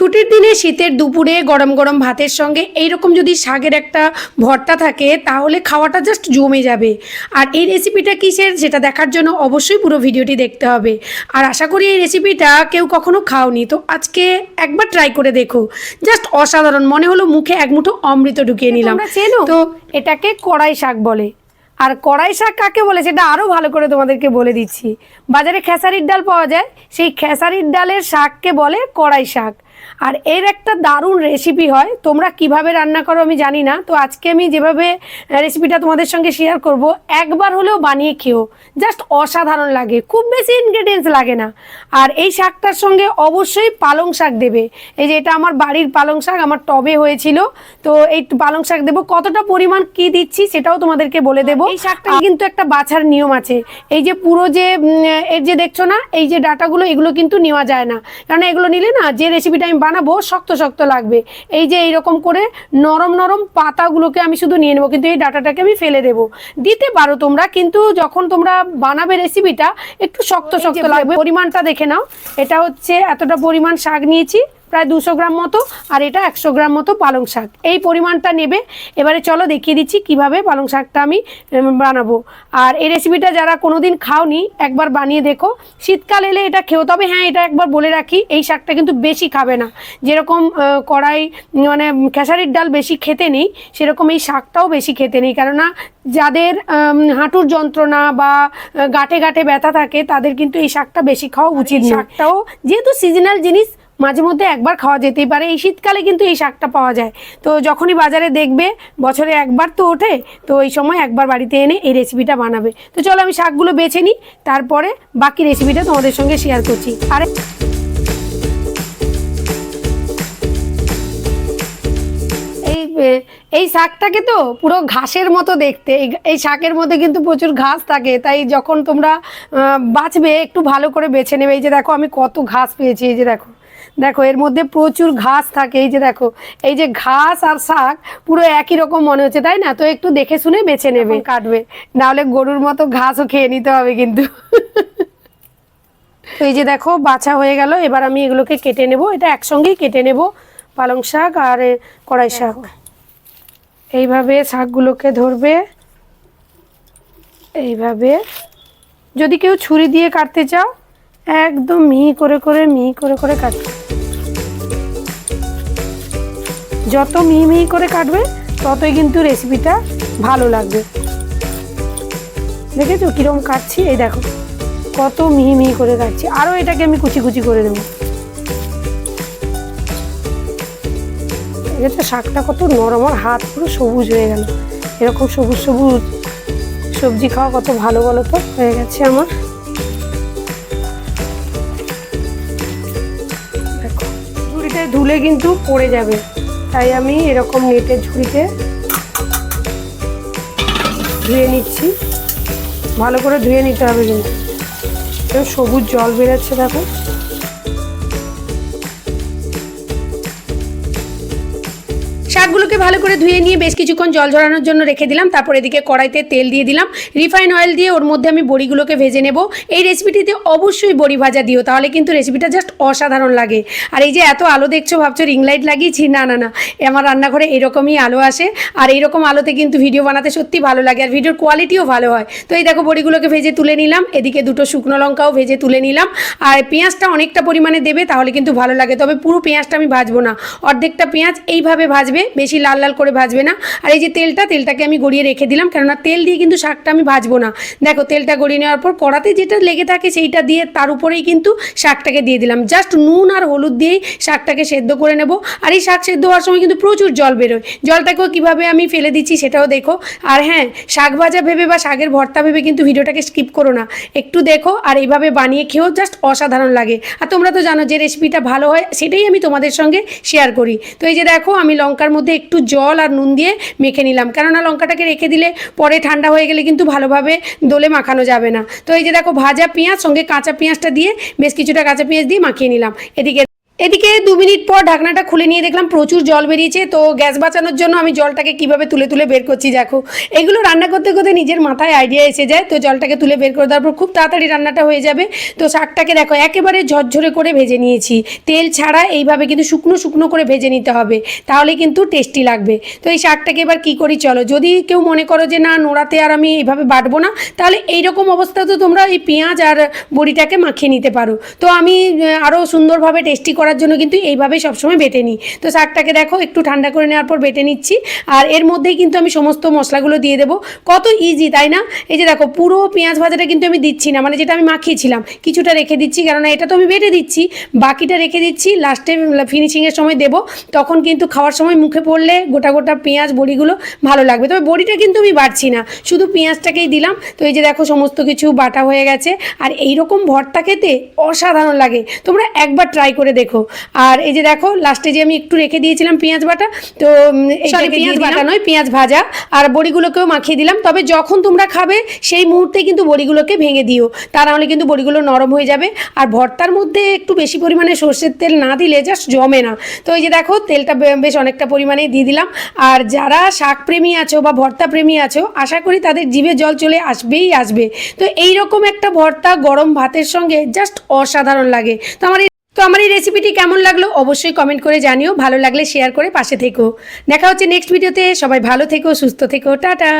ছুটির দিনে শীতের দুপুরে গরম গরম ভাতের সঙ্গে এইরকম যদি শাকের একটা ভর্তা থাকে তাহলে খাওয়াটা জাস্ট জমে যাবে। আর এই রেসিপিটা কিসের সেটা দেখার জন্য অবশ্যই পুরো ভিডিওটি দেখতে হবে। আর আশা করি এই রেসিপিটা কেউ কখনো খাওনি তো আজকে একবার ট্রাই করে দেখো। জাস্ট অসাধারণ মনে হলো মুখে এক মুঠো অমৃত ঢুকিয়ে নিলাম। তো এটাকে কড়াই শাক বলে। আর কড়াই শাক কাকে বলে সেটা আরও ভালো করে তোমাদেরকে বলে দিচ্ছি। বাজারে খেসারির ডাল পাওয়া যায় সেই খেসারির ডালের শাককে বলে কড়াই শাক। আর এর একটা দারুণ রেসিপি হয়। তোমরা কীভাবে রান্না করো আমি জানি না। তো আজকে আমি যেভাবে রেসিপিটা তোমাদের সঙ্গে শেয়ার করব একবার হলেও বানিয়ে খেও। জাস্ট অসাধারণ লাগে খুব বেশি ইনগ্রেডিয়েন্টস লাগে না। আর এই শাকটার সঙ্গে অবশ্যই পালং শাক দেবে। এই যে এটা আমার বাড়ির পালং শাক আমার টবে হয়েছিল। তো এই পালং শাক দেবো। কতটা পরিমাণ কি দিচ্ছি সেটাও তোমাদেরকে বলে দেবো। এই শাকটা কিন্তু একটা বাছার নিয়ম আছে। এই যে পুরো যে এর যে দেখছ না এই যে ডাটাগুলো এগুলো কিন্তু নেওয়া যায় না। কারণ এগুলো নিলে না যে রেসিপিটা আমি বানাবো শক্ত শক্ত লাগবে। এই যে এইরকম করে নরম নরম পাতাগুলোকে আমি শুধু নিয়ে নেব কিন্তু এই ডাটাটাকে আমি ফেলে দেবো। দিতে পারো তোমরা কিন্তু যখন তোমরা বানাবে রেসিপিটা একটু শক্ত শক্ত লাগবে। পরিমাণটা দেখে নাও। এটা হচ্ছে এতটা পরিমাণ শাক নিয়েছি। প্রায় দুশো গ্রাম মতো আর এটা একশো গ্রাম মতো পালং শাক। এই পরিমাণটা নেবে। এবারে চলো দেখিয়ে দিচ্ছি কীভাবে পালং শাকটা আমি বানাবো। আর এই রেসিপিটা যারা কোনোদিন খাওনি একবার বানিয়ে দেখো। শীতকাল এলে এটা খেও তবে হ্যাঁ এটা একবার বলে রাখি এই শাকটা কিন্তু বেশি খাবে না। যেরকম কড়াই মানে খেসারির ডাল বেশি খেতে নেই সেরকম এই শাকটাও বেশি খেতে নেই। কেননা যাদের হাঁটুর যন্ত্রণা বা গাঁটে গাঁটে ব্যথা থাকে তাদের কিন্তু এই শাকটা বেশি খাওয়া উচিত শাকটাও যেহেতু সিজনাল জিনিস মাঝে মধ্যে একবার খাওয়া যেতেই পারে। এই শীতকালে কিন্তু এই শাকটা পাওয়া যায়। তো যখনই বাজারে দেখবে, বছরে একবার তো ওঠে, তো এই সময় একবার বাড়িতে এনে এই রেসিপিটা বানাবে। তো চলো আমি শাকগুলো বেছে নিই, তারপরে বাকি রেসিপিটা তোমাদের সঙ্গে শেয়ার করছি। আর এই শাকটাকে তো পুরো ঘাসের মতো দেখতে। এই শাকের মধ্যে কিন্তু প্রচুর ঘাস থাকে। তাই যখন তোমরা বাঁচবে, একটু ভালো করে বেছে নেবে। এই যে দেখো, আমি কত ঘাস পেয়েছি, এই যে দেখো। দেখো এর মধ্যে প্রচুর ঘাস থাকে। এই যে দেখো এই যে ঘাস আর শাক পুরো একই রকম মনে হচ্ছে তাই না? তো একটু দেখে শুনে বেছে নেবে। কাটবে। নাহলে গরুর মতো ঘাসও খেয়ে নিতে হবে কিন্তু। তো এই যে দেখো বাছা হয়ে গেল। এবার আমি এগুলোকে কেটে নেব। এটা একসঙ্গেই কেটে নেব। পালং শাক আর কড়াই শাক। এইভাবে শাকগুলোকে ধরবে। এইভাবে। যদি কেউ ছুরি দিয়ে কাটতে চাও একদম মিহি করে করে, মিহি করে করে কাটবে। যত মিহি মিহি করে কাটবে, ততই কিন্তু রেসিপিটা ভালো লাগবে। দেখেছ কিরম কাটছি? এই দেখো, কত মিহি মিহি করে কাটছি। আরও এটাকে আমি কুচি কুচি করে দেবো। দেখেছ শাকটা কত নরম, আর হাত পুরো সবুজ হয়ে গেল। এরকম সবুজ সবুজ সবজি খাওয়া কত ভালো বলো তো? হয়ে গেছে আমার। ঝুড়িতে ধুলে কিন্তু পড়ে যাবে। তাই আমি এরকম নেটের ঝুড়িতে ধুয়ে নিচ্ছি। ভালো করে ধুয়ে নিতে হবে কিন্তু। সবুজ জল বেরোচ্ছে দেখো। শাকগুলোকে ভালো করে ধুয়ে নিয়ে বেশ কিছুক্ষণ জল ঝরানোর জন্য রেখে দিলাম। তারপর এদিকে কড়াইতে তেল দিয়ে দিলাম। রিফাইন অয়েল দিয়ে ওর মধ্যে আমি বড়িগুলোকে ভেজে নেব। এই রেসিপিটিতে অবশ্যই বড়ি ভাজা দিও, তাহলে কিন্তু রেসিপিটা জাস্ট অসাধারণ লাগে। আর এই যে এত আলো দেখছ, ভাবছ রিং লাইট লাগিয়েছি? না না না। আমার রান্নাঘরে এরকমই আলো আসে। আর এইরকম আলোতে কিন্তু ভিডিও বানাতে সত্যি ভালো লাগে, আর ভিডিওর কোয়ালিটিও ভালো হয়। তো এই দেখো, বড়িগুলোকে ভেজে তুলে নিলাম। এদিকে দুটো শুকনো লঙ্কাও ভেজে তুলে নিলাম। আর পেঁয়াজটা অনেকটা পরিমাণে দেবে, তাহলে কিন্তু ভালো লাগে। তবে পুরো পেঁয়াজটা আমি ভাজবো না। অর্ধেকটা পেঁয়াজ এইভাবে ভাজবে বেশি লাল লাল করে ভাজবে না। আর এই যে তেলটা, তেলটাকে আমি গড়িয়ে রেখে দিলাম, কেননা তেল দিয়ে কিন্তু শাকটা আমি ভাজবো না। দেখো, তেলটা গড়িয়ে নেওয়ার পর কড়াতে যেটা লেগে থাকে সেইটা দিয়ে তার উপরেই কিন্তু শাকটাকে দিয়ে দিলাম। জাস্ট নুন আর হলুদ দিয়েই শাকটাকে সেদ্ধ করে নেব। আর এই শাক সেদ্ধ হওয়ার সময় কিন্তু প্রচুর জল বেরোয়। জলটাকেও কীভাবে আমি ফেলে দিচ্ছি সেটাও দেখো। আর হ্যাঁ শাক ভাজা ভেবে বা শাকের ভর্তা ভেবে কিন্তু ভিডিওটাকে স্কিপ করো না। একটু দেখো আর এইভাবে বানিয়ে খেয়েও জাস্ট অসাধারণ লাগে। আর তোমরা তো জানো যে রেসিপিটা ভালো হয়, সেটাই আমি তোমাদের সঙ্গে শেয়ার করি। তো এই যে দেখো, আমি লঙ্কার মধ্যে একটু জল আর নুন দিয়ে মেখে নিলাম। কেননা লঙ্কাটাকে রেখে দিলে পরে ঠান্ডা হয়ে গেলে কিন্তু ভালোভাবে দোলে মাখানো যাবে না। তো এই যে দেখো ভাজা পেঁয়াজ, সঙ্গে কাঁচা পেঁয়াজটা দিয়ে বেশ কিছুটা কাঁচা পেঁয়াজ দিয়ে মাখিয়ে নিলাম। এদিকে এদিকে দু মিনিট পর ঢাকনাটা খুলে নিয়ে দেখলাম প্রচুর জল বেরিয়েছে, তো গ্যাস বাঁচানোর জন্য আমি জলটাকে কীভাবে তুলে তুলে বের করছি দেখো। এগুলো রান্না করতে করতে নিজের মাথায় আইডিয়া এসে যায়, তো জলটাকে তুলে বের করে দেওয়ার পর খুব তাড়াতাড়ি রান্নাটা হয়ে যাবে। তো শাকটাকে দেখো, একেবারে ঝরঝরে করে ভেজে নিয়েছি। তেল ছাড়া এইভাবে কিন্তু শুকনো শুকনো করে ভেজে নিতে হবে তাহলে কিন্তু টেস্টি লাগবে। তো এই শাকটাকে এবার কি করি চলো, যদি কেউ মনে করো যে না, নোড়াতে আর আমি এইভাবে বাটবো না, তাহলে এইরকম অবস্থা তো তোমরা এই পেঁয়াজ আর বড়িটাকে মাখিয়ে নিতে পারো। তো আমি আরও সুন্দরভাবে টেস্টি করার জন্য কিন্তু এইভাবে সবসময় বেটে নিই। তো শাকটাকে দেখো, একটু ঠান্ডা করে নেওয়ার পর বেটে নিচ্ছি। আর এর মধ্যেই কিন্তু আমি সমস্ত মশলাগুলো দিয়ে দেবো। কত ইজি তাই না? এই যে দেখো, পুরো পেঁয়াজ ভাজাটা কিন্তু আমি দিচ্ছি না মানে যেটা আমি মাখিয়েছিলাম। কিছুটা রেখে দিচ্ছি, কেননা এটা তো আমি বেটে দিচ্ছি। বাকিটা রেখে দিচ্ছি, লাস্টে ফিনিশিংয়ের সময় দেবো। তখন কিন্তু খাওয়ার সময় মুখে পড়লে গোটা গোটা পেঁয়াজ বড়িগুলো ভালো লাগবে। তবে বড়িটা কিন্তু আমি বাড়ছি না, শুধু পেঁয়াজটাকেই দিলাম। তো এই যে দেখো, সমস্ত কিছু বাটা হয়ে গেছে। আর এই রকম ভর্তা খেতে অসাধারণ লাগে। তোমরা একবার ট্রাই করে দেখো। আর এই যে দেখো লাস্টে যে আমি একটু রেখে দিয়েছিলাম পেঁয়াজ বাটা তো সরি পেঁয়াজ বাটা? নয় পেঁয়াজ ভাজা আর বড়িগুলোকেও মাখিয়ে দিলাম। তবে যখন তোমরা খাবে সেই মুহূর্তে কিন্তু বড়িগুলোকে ভেঙে দিও। তা নাহলে কিন্তু বড়িগুলো নরম হয়ে যাবে। আর ভর্তার মধ্যে একটু বেশি পরিমাণে সর্ষের তেল না দিলে জাস্ট জমে না। তো এই যে দেখো তেলটা বেশ অনেকটা পরিমাণেই দিয়ে দিলাম। আর যারা শাক প্রেমী আছো বা ভর্তা প্রেমী আছো আশা করি তাদের জিভে জল চলে আসবেই আসবে। তো এই রকম একটা ভর্তা গরম ভাতের সঙ্গে জাস্ট অসাধারণ লাগে। তো আমার তো আমার এই রেসিপিটি কেমন লাগল অবশ্যই কমেন্ট করে জানিও। ভালো লাগলে শেয়ার করে পাশে থেকো। দেখা হচ্ছে নেক্সট ভিডিওতে সবাই ভালো থেকো, সুস্থ থেকো। টাটা।